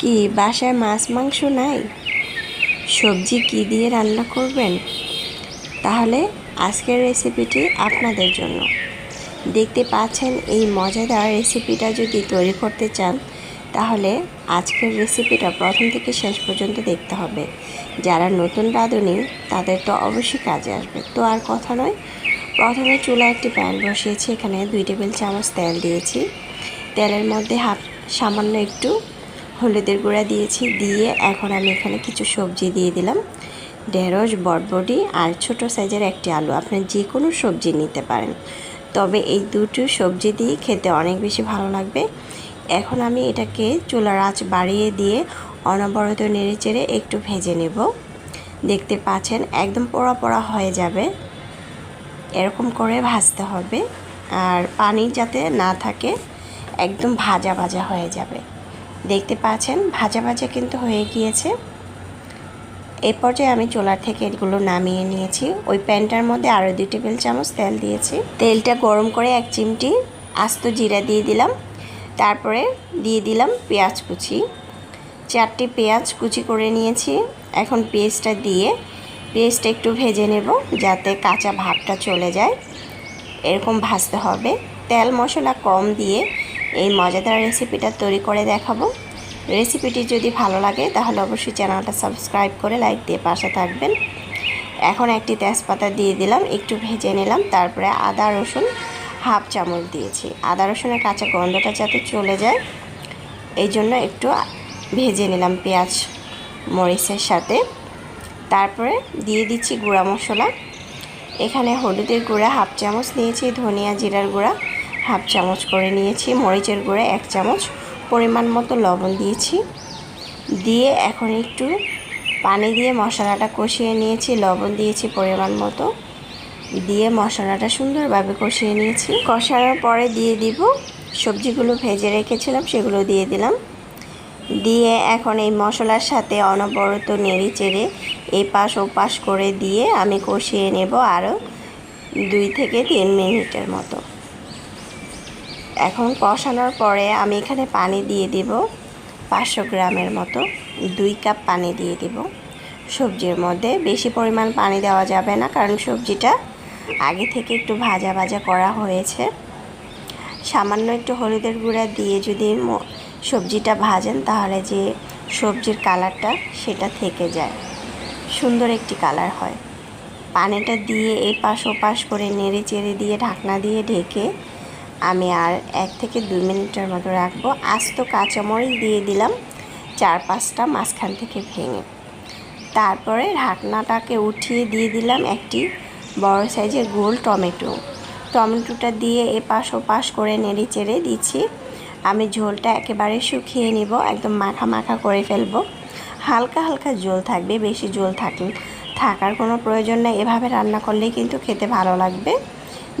কি, বাসায় মাছ, মাংস নাই? সবজি কি দিয়ে রান্না করবেন? তাহলে আজকের রেসিপিটি আপনাদের জন্য। দেখতে পাচ্ছেন এই মজাদার রেসিপিটা যদি তৈরি করতে চান, তাহলে আজকের রেসিপিটা প্রথম থেকে শেষ পর্যন্ত দেখতে হবে। যারা নতুন রাঁধুনি, তাদের তো অবশ্যই কাজে আসবে। তো আর কথা নয়, প্রথমে চুলা একটি প্যান বসিয়েছি, এখানে দুই টেবিল চামচ তেল দিয়েছি। তেলের মধ্যে হাফ, সামান্য একটু হলুদের গুঁড়া দিয়েছি, দিয়ে এখন আমি এখানে কিছু সবজি দিয়ে দিলাম। ঢেঁড়স বটবডি আর ছোট সাইজের একটি আলু। আপনি যে কোনো সবজি নিতে পারেন। তবে এই দুটো সবজি দিয়ে খেতে অনেক বেশি ভালো লাগবে। এখন আমি এটাকে চুলার আঁচ বাড়িয়ে দিয়ে অনবরত নেড়ে চেড়ে একটু ভেজে নেব। দেখতে পাচ্ছেন, একদম পোড়া পোড়া হয়ে যাবে। এরকম করে ভাজতে হবে। আর পানি যাতে না থাকে, একদম ভাজা ভাজা হয়ে যাবে। দেখতে পাচ্ছেন, ভাজা ভাজা কিন্তু হয়ে গিয়েছে। এই পর্যায়ে আমি চোলার থেকে এগুলো নামিয়ে নিয়েছি। ওই প্যানটার মধ্যে আরও দুই টেবিল চামচ তেল দিয়েছি। তেলটা গরম করে এক চিমটি আস্ত জিরা দিয়ে দিলাম। তারপরে দিয়ে দিলাম পেঁয়াজ কুচি। চারটি পেঁয়াজ কুচি করে নিয়েছি। এখন পেঁয়াজটা দিয়ে পেঁয়াজটা একটু ভেজে নেব যাতে কাঁচা ভাবটা চলে যায়। এরকম ভাজতে হবে। তেল মশলা কম দিয়ে এই মজাদার রেসিপিটা তৈরি করে দেখাবো। রেসিপিটি যদি ভালো লাগে, তাহলে অবশ্যই চ্যানেলটা সাবস্ক্রাইব করে লাইক দিয়ে পাশে থাকবেন। এখন একটি তেজপাতা দিয়ে দিলাম, একটু ভেজে নিলাম, তারপরে আদা, রসুন হাফ চামচ দিয়েছি। আদা, রসুনের কাঁচা গন্ধটা যাতে চলে যায়, এই জন্য একটু ভেজে নিলাম পেঁয়াজ মরিচের সাথে। তারপরে দিয়ে দিচ্ছি গুঁড়া মশলা। এখানে হলুদের গুঁড়া হাফ চামচ নিয়েছি, ধনিয়া জিরার গুঁড়া হাফ চামচ করে নিয়েছি, মরিচের গুঁড়া এক চামচ পরিমাণ মতো লবণ দিয়েছি। দিয়ে এখন একটু পানি দিয়ে মশলাটা কষিয়ে নিয়েছি, লবণ দিয়েছি পরিমাণ মতো। দিয়ে মশলাটা সুন্দরভাবে কষিয়ে নিয়েছি। কষানোর পরে দিয়ে দিব সবজিগুলো ভেজে রেখেছিলাম, সেগুলো দিয়ে দিলাম। দিয়ে এখন এই মশলার সাথে অনবরত নেড়ে চেড়ে এই পাশ ও পাশ করে দিয়ে আমি কষিয়ে নেব আরও দুই থেকে তিন মিনিটের মতো। এখন কষানোর পরে আমি এখানে পানি দিয়ে দিব পাঁচশো গ্রামের মতো। দুই কাপ পানি দিয়ে দিব। সবজির মধ্যে বেশি পরিমাণ পানি দেওয়া যাবে না কারণ সবজিটা আগে থেকে একটু ভাজা ভাজা করা হয়েছে। সামান্য একটু হলুদের গুঁড়া দিয়ে যদি সবজিটা ভাজেন তাহলে যে সবজির কালারটা সেটা থেকে যায়। সুন্দর একটি কালার হয়। পানিটা দিয়ে এই পাশ ও করে নেড়ে চেড়ে দিয়ে ঢাকনা দিয়ে ঢেকে আমি আর এক থেকে দুই মিনিটের মতো রাখব। আস্ত কাঁচামরিচ দিয়ে দিলাম চার পাঁচটা মাঝখান থেকে ভেঙে। তারপরে ঢাকনাটাকে উঠিয়ে দিয়ে দিলাম একটি বড় সাইজের গোল টমেটো। টমেটোটা দিয়ে এপাশ ওপাশ করে নেড়ে চেড়ে দিচ্ছি। আমি ঝোলটা একেবারে শুকিয়ে নিব, একদম মাখা মাখা করে ফেলব। হালকা হালকা জল থাকবে, বেশি জল থাকলে থাকার কোনো প্রয়োজন নেই, এভাবে রান্না করলেই কিন্তু খেতে ভালো লাগবে।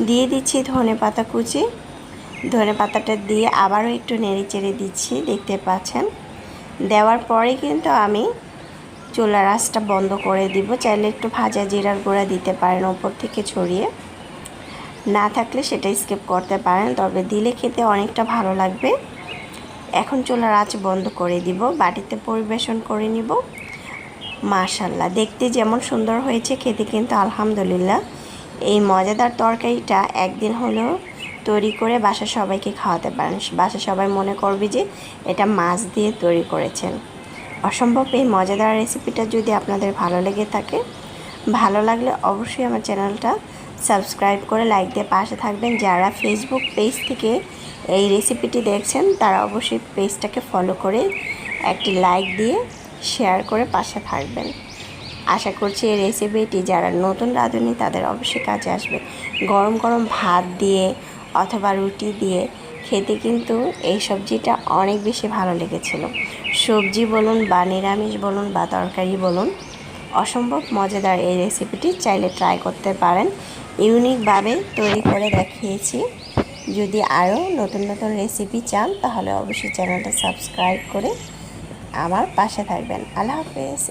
দিয়ে দিচ্ছি ধনে পাতা কুচি। ধনে পাতাটা দিয়ে আবারও একটু নেড়ে চেড়ে দিচ্ছি, দেখতে পাচ্ছেন। দেওয়ার পরে কিন্তু আমি চুলার আঁচটা বন্ধ করে দিব। চাইলে একটু ভাজা জিরার গুঁড়া দিতে পারেন ওপর থেকে ছড়িয়ে। না থাকলে সেটা স্কিপ করতে পারেন, তবে দিলে খেতে অনেকটা ভালো লাগবে। এখন চুলার আঁচ বন্ধ করে দিব, বাটিতে পরিবেশন করে নিব। মাশাল্লাহ, দেখতে যেমন সুন্দর হয়েছে, খেতে কিন্তু আলহামদুলিল্লাহ। এই মজাদার তরকারিটা একদিন হলেও তৈরি করে বাসা সবাইকে খাওয়াতে পারেন। বাসা সবাই মনে করবে যে এটা মাছ দিয়ে তৈরি করেছেন। অসম্ভব এই মজাদার রেসিপিটা যদি আপনাদের ভালো লেগে থাকে, ভালো লাগলে অবশ্যই আমার চ্যানেলটা সাবস্ক্রাইব করে লাইক দিয়ে পাশে থাকবেন। যারা ফেসবুক পেজ থেকে এই রেসিপিটি দেখছেন, তারা অবশ্যই পেজটাকে ফলো করে একটি লাইক দিয়ে শেয়ার করে পাশে থাকবেন। আশা করছি এই রেসিপিটি যারা নতুন রাঁধুনি, তাদের অবশ্যই কাজে আসবে। গরম গরম ভাত দিয়ে অথবা রুটি দিয়ে খেতে কিন্তু এই সবজিটা অনেক বেশি ভালো লেগেছিল। সবজি বলুন বা নিরামিষ বলুন বা তরকারি বলুন, অসম্ভব মজাদার এই রেসিপিটি চাইলে ট্রাই করতে পারেন। ইউনিকভাবে তৈরি করে দেখিয়েছি। যদি আরও নতুন নতুন রেসিপি চান, তাহলে অবশ্যই চ্যানেলটা সাবস্ক্রাইব করে আমার পাশে থাকবেন। আল্লাহ হাফেজ।